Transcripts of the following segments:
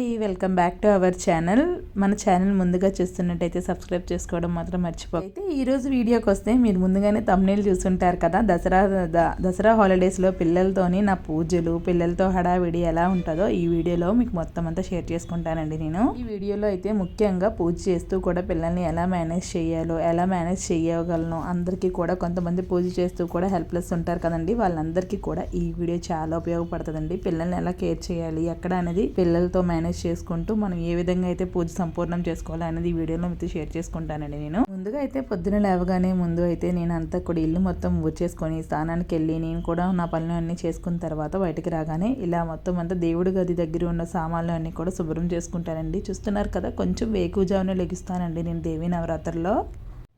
అండి. Welcome back to our channel. మన channel ముందుగా చూస్తున్నట్టయితే సబ్స్క్రైబ్ చేసుకోవడం మాత్రం మర్చిపో అయితే ఈరోజు వీడియోకి వస్తే మీరు ముందుగానే తమ్నేలు చూస్తుంటారు కదా. దసరా దసరా హాలిడేస్లో పిల్లలతోని నా పూజలు పిల్లలతో హడావిడి ఎలా ఉంటుందో ఈ వీడియోలో మీకు మొత్తం అంతా షేర్ చేసుకుంటానండి నేను. ఈ వీడియోలో అయితే ముఖ్యంగా పూజ చేస్తూ కూడా పిల్లల్ని ఎలా మేనేజ్ చేయాలో ఎలా మేనేజ్ చేయగలను అందరికీ కూడా కొంతమంది పూజ చేస్తూ కూడా హెల్ప్లెస్ ఉంటారు కదండి. వాళ్ళందరికీ కూడా ఈ వీడియో చాలా ఉపయోగపడుతుందండి. పిల్లల్ని ఎలా కేర్ చేయాలి ఎక్కడ అనేది పిల్లలతో మేనేజ్ చేసుకుంటూ మనం ఏ విధంగా అయితే పూజ సంపూర్ణం చేసుకోవాలి అనేది ఈ వీడియోలో మీతో షేర్ చేసుకుంటానండి నేను. ముందుగా అయితే పొద్దున లేవగానే ముందు అయితే నేను అంతా కూడా ఇల్లు మొత్తం వచ్చేసుకొని స్నానానికి వెళ్ళి నేను కూడా నా పనులు అన్నీ చేసుకున్న తర్వాత బయటకు రాగానే ఇలా మొత్తం అంతా దేవుడి గది దగ్గర ఉన్న సామాన్లు అన్నీ కూడా శుభ్రం చేసుకుంటానండి. చూస్తున్నారు కదా కొంచెం వేకుజామునే లెగిస్తానండి నేను దేవి నవరాత్రుల్లో.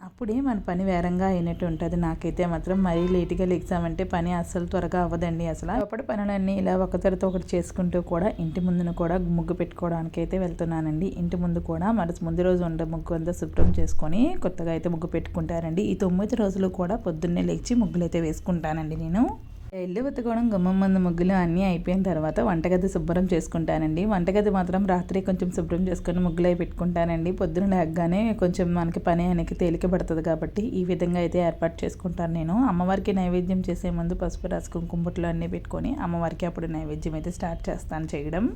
అప్పుడే మన పని వేరంగా అయినట్టు ఉంటుంది. నాకైతే మాత్రం మరీ లేట్గా అంటే పని అస్సలు త్వరగా అవ్వదండి అసలు. అప్పటి పనులన్నీ ఇలా ఒక తరతో ఒకటి చేసుకుంటూ కూడా ఇంటి ముందును కూడా ముగ్గు పెట్టుకోవడానికి అయితే వెళ్తున్నానండి. ఇంటి ముందు కూడా మరి ముందు రోజు ఉండే ముగ్గు అంతా శుభ్రం చేసుకొని కొత్తగా అయితే ముగ్గు పెట్టుకుంటారండి. ఈ తొమ్మిది రోజులు కూడా పొద్దున్నే లేచి ముగ్గులు అయితే వేసుకుంటానండి నేను. ఇల్లు వెతుకోవడం గుమ్మం మందు ముగ్గులు అన్నీ అయిపోయిన తర్వాత వంటగది శుభ్రం చేసుకుంటానండి. వంటగది మాత్రం రాత్రి కొంచెం శుభ్రం చేసుకొని ముగ్గులు అయి పెట్టుకుంటానండి. పొద్దున లేకగానే కొంచెం మనకి పని అనేది తేలిక పడుతుంది కాబట్టి ఈ విధంగా అయితే ఏర్పాటు చేసుకుంటాను నేను. అమ్మవారికి నైవేద్యం చేసే ముందు పసుపు రాసు కుంకుమ అన్నీ పెట్టుకొని అమ్మవారికి అప్పుడు నైవేద్యం అయితే స్టార్ట్ చేస్తాను చేయడం.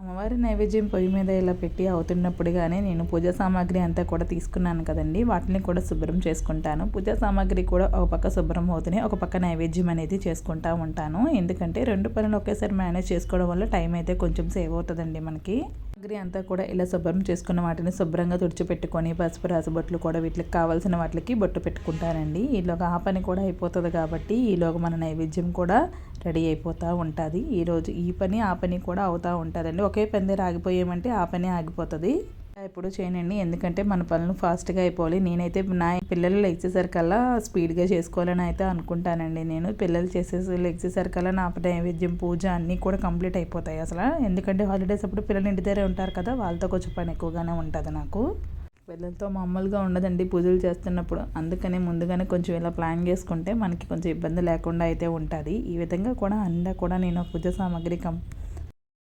అమ్మవారి నైవేద్యం పొయ్యి మీద ఇలా పెట్టి అవుతున్నప్పుడుగానే నేను పూజా సామాగ్రి అంతా కూడా తీసుకున్నాను కదండి. వాటిని కూడా శుభ్రం చేసుకుంటాను. పూజా సామాగ్రి కూడా ఒక పక్క శుభ్రం అవుతున్నాయి ఒక పక్క నైవేద్యం అనేది చేసుకుంటా ఉంటాను. ఎందుకంటే రెండు పనులు ఒకేసారి మేనేజ్ చేసుకోవడం వల్ల టైం అయితే కొంచెం సేవ్ అవుతుందండి మనకి. సామాగ్రి అంతా కూడా ఇలా శుభ్రం చేసుకున్న వాటిని శుభ్రంగా తుడిచిపెట్టుకొని పసుపు రాసు బొట్లు కూడా వీటికి కావాల్సిన వాటికి బొట్టు పెట్టుకుంటానండి ఈలోగా ఆ పని కూడా అయిపోతుంది కాబట్టి ఈలోగా మన నైవేద్యం కూడా రెడీ అయిపోతూ ఉంటుంది. ఈరోజు ఈ పని ఆ పని కూడా అవుతూ ఉంటుందండి. ఒకే పని ఆగిపోయామంటే ఆ పని ఆగిపోతుంది. ఎప్పుడు చేయనండి. ఎందుకంటే మన పనులు ఫాస్ట్గా అయిపోవాలి. నేనైతే నా పిల్లలు లెగ్సేసరికల్లా స్పీడ్గా చేసుకోవాలని అయితే అనుకుంటానండి నేను. పిల్లలు చేసే లెగ్సేసరికల్లా నా నైవేద్యం పూజ అన్నీ కూడా కంప్లీట్ అయిపోతాయి అసలు. ఎందుకంటే హాలిడేస్ అప్పుడు పిల్లలు ఇంటి దగ్గరే ఉంటారు కదా వాళ్ళతో కొంచెం పని ఎక్కువగానే ఉంటుంది నాకు. పిల్లలతో మామూలుగా ఉండదండి పూజలు చేస్తున్నప్పుడు. అందుకనే ముందుగానే కొంచెం ఇలా ప్లాన్ చేసుకుంటే మనకి కొంచెం ఇబ్బంది లేకుండా అయితే ఉంటుంది. ఈ విధంగా కూడా అందా కూడా నేను పూజ సామాగ్రి కం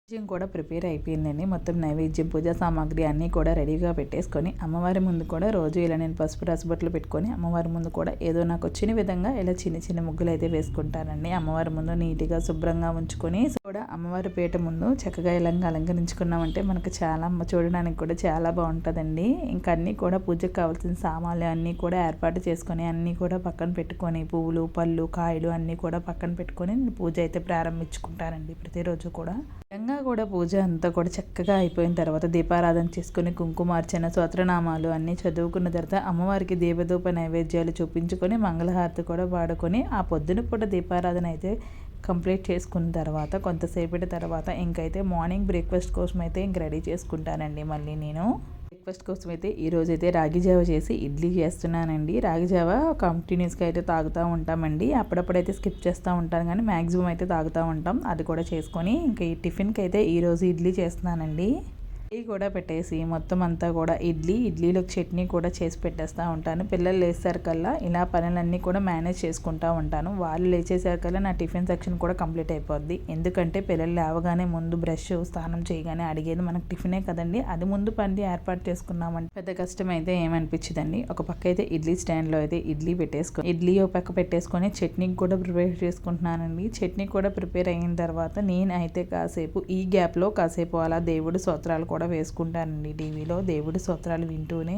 నైవేద్యం కూడా ప్రిపేర్ అయిపోయిందండి. మొత్తం నైవేద్యం పూజా సామాగ్రి అన్నీ కూడా రెడీగా పెట్టేసుకొని అమ్మవారి ముందు కూడా రోజు ఇలా నేను పసుపు రసబొట్లు పెట్టుకొని అమ్మవారి ముందు కూడా ఏదో నాకు వచ్చిన విధంగా ఇలా చిన్న చిన్న ముగ్గులు అయితే వేసుకుంటానండి అమ్మవారి ముందు నీట్గా శుభ్రంగా ఉంచుకొని కూడా అమ్మవారి పీట ముందు చక్కగా ఇలా అలంకరించుకున్నామంటే మనకు చాలా చూడడానికి కూడా చాలా బాగుంటుందండి. ఇంకా అన్నీ కూడా పూజకు కావాల్సిన సామాన్లు అన్నీ కూడా ఏర్పాటు చేసుకొని అన్నీ కూడా పక్కన పెట్టుకొని పువ్వులు పళ్ళు కాయలు అన్నీ కూడా పక్కన పెట్టుకొని పూజ అయితే ప్రారంభించుకుంటానండి ప్రతిరోజు కూడా. విధంగా కూడా పూజ అంతా కూడా చక్కగా అయిపోయిన తర్వాత దీపారాధన చేసుకుని కుంకుమార్చన స్వత్రనామాలు అన్నీ చదువుకున్న తర్వాత అమ్మవారికి దీపధూప నైవేద్యాలు చూపించుకొని మంగళహారతి కూడా వాడుకొని ఆ పొద్దున పూట దీపారాధన అయితే కంప్లీట్ చేసుకున్న తర్వాత కొంతసేపటి తర్వాత ఇంకైతే మార్నింగ్ బ్రేక్ఫాస్ట్ కోసం అయితే ఇంక రెడీ చేసుకుంటానండి మళ్ళీ నేను. బ్రేక్ఫాస్ట్ కోసం అయితే ఈరోజు అయితే రాగి జావ చేసి ఇడ్లీ చేస్తున్నానండి. రాగి జావ కంటిన్యూస్గా అయితే తాగుతూ ఉంటామండి. అప్పుడప్పుడైతే స్కిప్ చేస్తూ ఉంటాను కానీ మ్యాక్సిమం అయితే తాగుతూ ఉంటాం. అది కూడా చేసుకొని ఇంకా ఈ టిఫిన్కి అయితే ఈరోజు ఇడ్లీ చేస్తున్నానండి. ఇడ్లీ కూడా పెట్టేసి మొత్తం అంతా కూడా ఇడ్లీ ఇడ్లీలోకి చట్నీ కూడా చేసి పెట్టేస్తూ ఉంటాను. పిల్లలు లేచేసరికల్లా ఇలా పనులన్నీ కూడా మేనేజ్ చేసుకుంటూ ఉంటాను. వాళ్ళు లేచేసరికల్లా నా టిఫిన్ సెక్షన్ కూడా కంప్లీట్ అయిపోద్ది. ఎందుకంటే పిల్లలు లేవగానే ముందు బ్రష్ స్నానం చేయగానే అడిగేది మనకు టిఫినే కదండి. అది ముందు పని ఏర్పాటు చేసుకున్నామంటే పెద్ద కష్టం అయితే ఏమనిపించదండి. ఒక పక్క అయితే ఇడ్లీ స్టాండ్లో అయితే ఇడ్లీ పెట్టేసుకొని ఇడ్లీ ఒక పక్క పెట్టేసుకొని చట్నీ కూడా ప్రిపేర్ చేసుకుంటున్నానండి. చట్నీ కూడా ప్రిపేర్ అయిన తర్వాత నేనైతే కాసేపు ఈ గ్యాప్లో కాసేపు అలా దేవుడు స్తోత్రాలు కూడా కూడా వేసుకుంటానండి టీవీలో. దేవుడి స్తోత్రాలు వింటూనే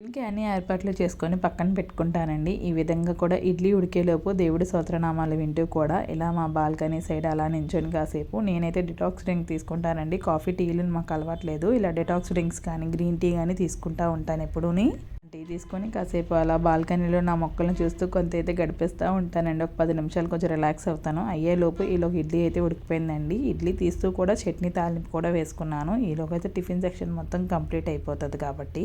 ఇంకే అన్ని ఏర్పాట్లు చేసుకొని పక్కన పెట్టుకుంటానండి. ఈ విధంగా కూడా ఇడ్లీ ఉడికేలోపు దేవుడి సోత్రనామాలు వింటూ కూడా ఇలా మా బాల్కనీ సైడ్ అలా నించొని కాసేపు నేనైతే డిటాక్స్ డ్రింక్ తీసుకుంటానండి. కాఫీ టీలు మాకు అలవాట్లేదు ఇలా డిటాక్స్ డ్రింక్స్ కానీ గ్రీన్ టీ కానీ తీసుకుంటూ ఉంటాను ఎప్పుడూని. టీ తీసుకొని కాసేపు అలా బాల్కనీలో నా మొక్కలను చూస్తూ కొంత అయితే గడిపిస్తూ ఉంటానండి. ఒక పది నిమిషాలు కొంచెం రిలాక్స్ అవుతాను. అయ్యేలోపు ఈలోకి ఇడ్లీ అయితే ఉడికిపోయిందండి. ఇడ్లీ తీస్తూ కూడా చట్నీ తాలింపు కూడా వేసుకున్నాను. ఈలోకి అయితే టిఫిన్ సెక్షన్ మొత్తం కంప్లీట్ అయిపోతుంది కాబట్టి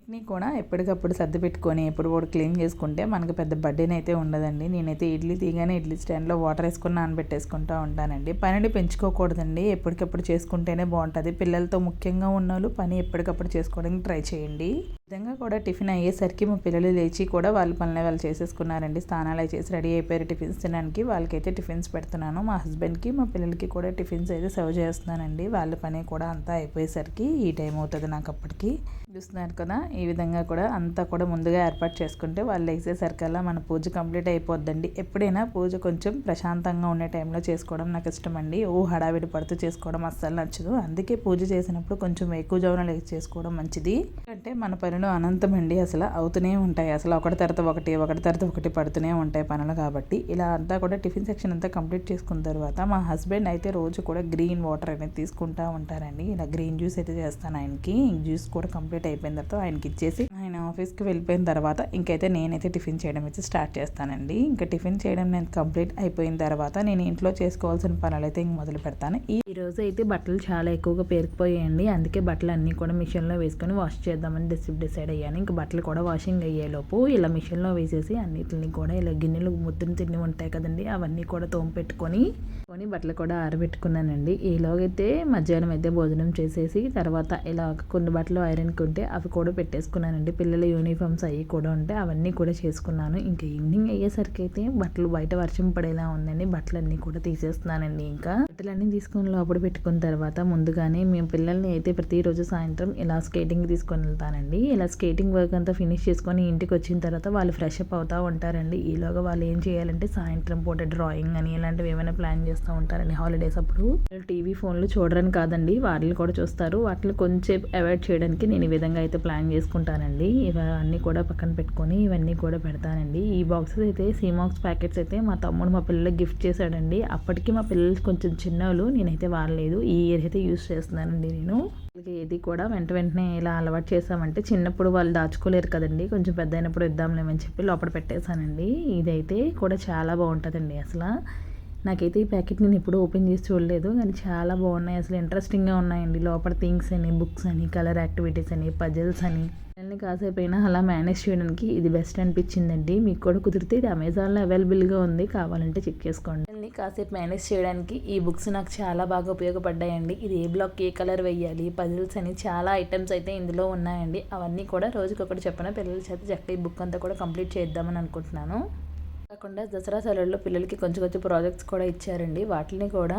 చట్నీ కూడా ఎప్పటికప్పుడు సర్ది పెట్టుకొని ఎప్పుడు కూడా క్లీన్ చేసుకుంటే మనకు పెద్ద బడ్డీని అయితే ఉండదండి. నేనైతే ఇడ్లీ తీగానే ఇడ్లీ స్టాండ్లో వాటర్ వేసుకుని నానబెట్టేసుకుంటూ ఉంటానండి. పనిని పెంచుకోకూడదండి. ఎప్పటికప్పుడు చేసుకుంటేనే బాగుంటుంది. పిల్లలతో ముఖ్యంగా ఉన్న పని ఎప్పటికప్పుడు చేసుకోవడానికి ట్రై చేయండి. విధంగా కూడా టిఫిన్ అయ్యేసరికి మా పిల్లలు లేచి కూడా వాళ్ళ పనులు వాళ్ళు చేసేసుకున్నారండి. స్నానాలు అవి చేసి రెడీ అయిపోయారు టిఫిన్స్ తినడానికి. వాళ్ళకైతే టిఫిన్స్ పెడుతున్నాను. మా హస్బెండ్కి మా పిల్లలకి కూడా టిఫిన్స్ అయితే సర్వ్ చేస్తున్నానండి. వాళ్ళ పని కూడా అంతా అయిపోయేసరికి ఈ టైం అవుతుంది నాకు అప్పటికి. చూస్తున్నారు కదా ఈ విధంగా కూడా అంతా కూడా ముందుగా ఏర్పాటు చేసుకుంటే వాళ్ళు వేసేసరికల్లా మన పూజ కంప్లీట్ అయిపోద్దండి. ఎప్పుడైనా పూజ కొంచెం ప్రశాంతంగా ఉండే టైంలో చేసుకోవడం నాకు ఇష్టం అండి ఓ హడావిడి పడుతూ చేసుకోవడం అస్సలు నచ్చదు. అందుకే పూజ చేసినప్పుడు కొంచెం ఎక్కువ జవన చేసుకోవడం మంచిది. అంటే మన పని పనులు అనంతమండి అసలు అవుతూనే ఉంటాయి. అసలు ఒకటి తర్వాత ఒకటి ఒకటి తర్వాత ఒకటి పడుతూనే ఉంటాయి పనులు కాబట్టి. ఇలా అంతా కూడా టిఫిన్ సెక్షన్ అంతా కంప్లీట్ చేసుకున్న తర్వాత మా హస్బెండ్ అయితే రోజు కూడా గ్రీన్ వాటర్ అనేది తీసుకుంటూ ఉంటారండి. ఇలా గ్రీన్ జ్యూస్ అయితే చేస్తాను ఆయనకి. జ్యూస్ కూడా కంప్లీట్ అయిపోయిన తర్వాత ఆయనకి ఇచ్చేసి ఆఫీస్కి వెళ్ళిపోయిన తర్వాత ఇంకైతే నేనైతే టిఫిన్ చేయడం అయితే స్టార్ట్ చేస్తానండి. ఇంకా టిఫిన్ చేయడం నేను కంప్లీట్ అయిపోయిన తర్వాత నేను ఇంట్లో చేసుకోవాల్సిన పనులు అయితే ఇంక మొదలు పెడతాను. ఈ రోజు అయితే బట్టలు చాలా ఎక్కువగా పేరుకుపోయాయండి. అందుకే బట్టలు అన్నీ కూడా మిషన్లో వేసుకొని వాష్ చేద్దామని డిసైడ్ డిసైడ్ అయ్యాను. ఇంకా బట్టలు కూడా వాషింగ్ అయ్యేలోపు ఇలా మిషన్లో వేసేసి అన్నిటిని కూడా ఇలా గిన్నెలు ముద్దుని తిని ఉంటాయి కదండి అవన్నీ కూడా తోమ పెట్టుకొని పెట్టుకొని బట్టలు కూడా ఆరబెట్టుకున్నానండి. ఈలోగైతే మధ్యాహ్నం అయితే భోజనం చేసేసి తర్వాత ఇలా కొన్ని బట్టలు ఐరన్కి ఉంటే అవి కూడా పెట్టేసుకున్నానండి. పిల్లల యూనిఫామ్స్ అవి కూడా ఉంటే అవన్నీ కూడా చేసుకున్నాను. ఇంకా ఈవినింగ్ అయ్యేసరికి అయితే బట్టలు బయట వర్షం పడేలా ఉందండి. బట్టలన్నీ కూడా తీసేస్తున్నానండి ఇంకా. బట్టలన్నీ తీసుకొని లోపల పెట్టుకున్న తర్వాత ముందుగానే మేము పిల్లల్ని అయితే ప్రతిరోజు సాయంత్రం ఇలా స్కేటింగ్ తీసుకొని వెళ్తానండి. ఇలా స్కేటింగ్ వర్క్ అంతా ఫినిష్ చేసుకొని ఇంటికి వచ్చిన తర్వాత వాళ్ళు ఫ్రెష్ అప్ అవుతూ ఉంటారండి. ఈలోగా వాళ్ళు ఏం చేయాలంటే సాయంత్రం పూట డ్రాయింగ్ అని ఇలాంటివి ఏమైనా ప్లాన్ చేస్తూ ఉంటారండి హాలిడేస్ అప్పుడు. టీవీ ఫోన్లు చూడరని కాదండి వాటిని కూడా చూస్తారు. వాటిని కొంచెం అవాయిడ్ చేయడానికి నేను ఈ విధంగా అయితే ప్లాన్ చేసుకుంటానండి. ఇవన్నీ కూడా పక్కన పెట్టుకొని ఇవన్నీ కూడా పెడతానండి. ఈ బాక్సెస్ అయితే సీమాక్స్ ప్యాకెట్స్ అయితే మా తమ్ముడు మా పిల్లలకి గిఫ్ట్ చేశాడండి. అప్పటికి మా పిల్లలు కొంచెం చిన్నవాళ్ళు నేనైతే వాడలేదు. ఈ ఇయర్ అయితే యూస్ చేస్తున్నానండి నేను. ఏది కూడా వెంట వెంటనే ఇలా అలవాటు చేసామంటే చిన్నప్పుడు వాళ్ళు దాచుకోలేరు కదండి. కొంచెం పెద్ద అయినప్పుడు ఇద్దాంలేమని చెప్పి లోపల పెట్టేశానండి. ఇదైతే కూడా చాలా బాగుంటుందండి అసలు. నాకైతే ఈ ప్యాకెట్ నేను ఎప్పుడూ ఓపెన్ చేసి చూడలేదు కానీ చాలా బాగున్నాయి. అసలు ఇంట్రెస్టింగ్గా ఉన్నాయండి. లోపల థింగ్స్ అని బుక్స్ అని కలర్ యాక్టివిటీస్ అని పజిల్స్ అని. పిల్లల్ని కాసేపు అయినా అలా మేనేజ్ చేయడానికి ఇది బెస్ట్ అనిపించిందండి. మీకు కూడా కుదిరితే ఇది అమెజాన్లో అవైలబుల్గా ఉంది. కావాలంటే చెక్ చేసుకోండి. పిల్లల్ని కాసేపు మేనేజ్ చేయడానికి ఈ బుక్స్ నాకు చాలా బాగా ఉపయోగపడ్డాయండి. ఇది ఏ బ్లాక్ ఏ కలర్ వేయాలి పజిల్స్ అని చాలా ఐటమ్స్ అయితే ఇందులో ఉన్నాయండి. అవన్నీ కూడా రోజుకొకటి చెప్పిన పిల్లల చేత చక్క ఈ బుక్ అంతా కూడా కంప్లీట్ చేద్దామని అనుకుంటున్నాను. కాకుండా దసరా సెలవుల్లో పిల్లలకి కొంచెం కొంచెం ప్రాజెక్ట్స్ కూడా ఇచ్చారండి. వాటిని కూడా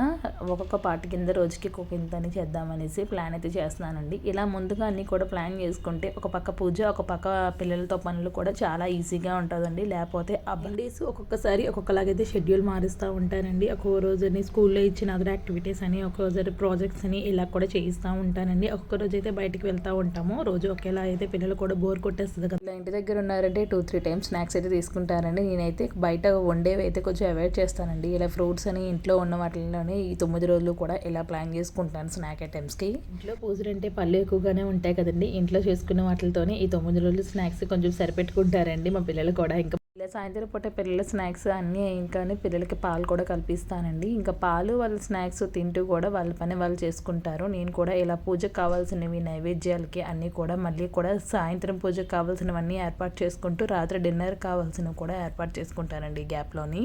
ఒక్కొక్క పార్ట్ కింద రోజుకి ఒక్కొక్క ఇంత అని చేద్దామనేసి ప్లాన్ అయితే చేస్తున్నానండి. ఇలా ముందుగా అన్నీ కూడా ప్లాన్ చేసుకుంటే ఒక పక్క పూజ ఒక పక్క పిల్లలతో పనులు కూడా చాలా ఈజీగా ఉంటుందండి. లేకపోతే ఆ డేస్ ఒక్కొక్కసారి ఒక్కొక్కలాగైతే షెడ్యూల్ మారుస్తూ ఉంటానండి. ఒక్కొక్క రోజుని స్కూల్లో ఇచ్చిన అదర్ యాక్టివిటీస్ అని ఒక్కొక్క రోజు ప్రాజెక్ట్స్ అని ఇలా కూడా చేయిస్తూ ఉంటానండి. ఒక్కొక్క రోజు అయితే బయటికి వెళ్తూ ఉంటాము. రోజు ఒకేలా అయితే పిల్లలు కూడా బోర్ కొట్టేస్తుంది కదా. ఇంటి దగ్గర ఉన్నారంటే టూ త్రీ టైమ్స్ స్నాక్స్ అయితే తీసుకుంటారండి. నేనైతే బయట వండేవి అయితే కొంచెం అవాయిడ్ చేస్తానండి. ఇలా ఫ్రూట్స్ అని ఇంట్లో ఉన్న వాటిలోనే ఈ తొమ్మిది రోజులు కూడా ఇలా ప్లాన్ చేసుకుంటాను స్నాక్ ఐటమ్స్కి ఇంట్లో పూజలు అంటే పళ్ళు ఎక్కువగానే ఉంటాయి కదండి. ఇంట్లో చేసుకున్న వాటితోనే ఈ తొమ్మిది రోజులు స్నాక్స్ కొంచెం సరిపెట్టుకుంటారండి మా పిల్లలు కూడా. ఇంకా ఇలా సాయంత్రం పూట పిల్లల స్నాక్స్ అన్నీ ఇంకా పిల్లలకి పాలు కూడా కల్పిస్తానండి. ఇంకా పాలు వాళ్ళ స్నాక్స్ తింటూ కూడా వాళ్ళ పని వాళ్ళు చేసుకుంటారు. నేను కూడా ఇలా పూజకు కావాల్సినవి నైవేద్యాలకి అన్నీ కూడా మళ్ళీ కూడా సాయంత్రం పూజకు కావాల్సినవన్నీ ఏర్పాటు చేసుకుంటూ రాత్రి డిన్నర్ కావాల్సినవి కూడా ఏర్పాటు చేసుకుంటానండి గ్యాప్లోని.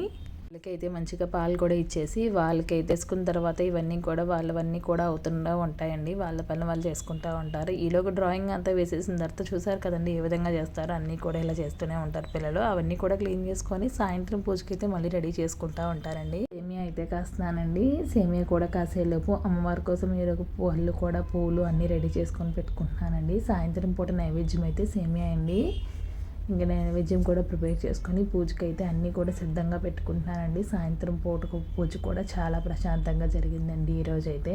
వాళ్ళకైతే మంచిగా పాలు కూడా ఇచ్చేసి వాళ్ళకైతే వేసుకున్న తర్వాత ఇవన్నీ కూడా వాళ్ళవన్నీ కూడా అవుతుండా ఉంటాయండి. వాళ్ళ పని వాళ్ళు చేసుకుంటూ ఉంటారు. ఈలోగా డ్రాయింగ్ అంతా వేసేసిన తర్వాత చూసారు కదండి ఏ విధంగా చేస్తారో. అన్నీ కూడా ఇలా చేస్తూనే ఉంటారు పిల్లలు. అవన్నీ కూడా క్లీన్ చేసుకొని సాయంత్రం పూజకైతే మళ్ళీ రెడీ చేసుకుంటూ ఉంటారండి. సేమియా అయితే కాస్తున్నానండి. సేమియా కూడా కాసేలోపు అమ్మవారి కోసం ఈరోజు పళ్ళు కూడా పూలు అన్నీ రెడీ చేసుకొని పెట్టుకుంటున్నానండి. సాయంత్రం పూట నైవేద్యం అయితే సేమియా అండి. ఇంకా నైవేద్యం కూడా ప్రిపేర్ చేసుకొని పూజకి అయితే అన్నీ కూడా సిద్ధంగా పెట్టుకుంటున్నానండి. సాయంత్రం పూటకు పూజ కూడా చాలా ప్రశాంతంగా జరిగిందండి ఈరోజైతే అయితే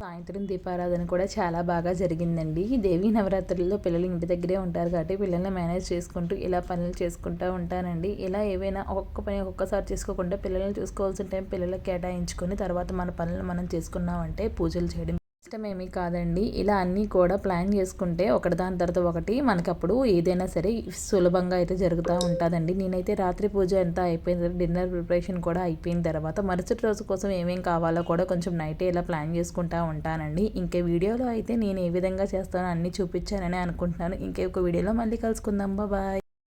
సాయంత్రం దీపారాధన కూడా చాలా బాగా జరిగిందండి. దేవీ నవరాత్రుల్లో పిల్లలు ఇంటి దగ్గరే ఉంటారు కాబట్టి పిల్లల్ని మేనేజ్ చేసుకుంటూ ఇలా పనులు చేసుకుంటూ ఉంటానండి. ఇలా ఏవైనా ఒక్కొక్క పని ఒక్కొక్కసారి చేసుకోకుండా పిల్లల్ని చూసుకోవాల్సిన టైం పిల్లలకి కేటాయించుకొని తర్వాత మన పనులు మనం చేసుకున్నామంటే పూజలు చేయడం ఇష్టమేమీ కాదండి. ఇలా అన్నీ కూడా ప్లాన్ చేసుకుంటే ఒకటి దాని తర్వాత ఒకటి మనకప్పుడు ఏదైనా సరే సులభంగా అయితే జరుగుతూ ఉంటుందండి. నేనైతే రాత్రి పూజ ఎంత అయిపోయిన డిన్నర్ ప్రిపరేషన్ కూడా అయిపోయిన తర్వాత మరుసటి రోజు కోసం ఏమేం కావాలో కూడా కొంచెం నైటే ఇలా ప్లాన్ చేసుకుంటూ ఉంటానండి. ఇంకే వీడియోలో అయితే నేను ఏ విధంగా చేస్తానో అన్నీ చూపించానని అనుకుంటున్నాను. ఇంకే ఒక వీడియోలో మళ్ళీ కలుసుకుందాం. బాయ్.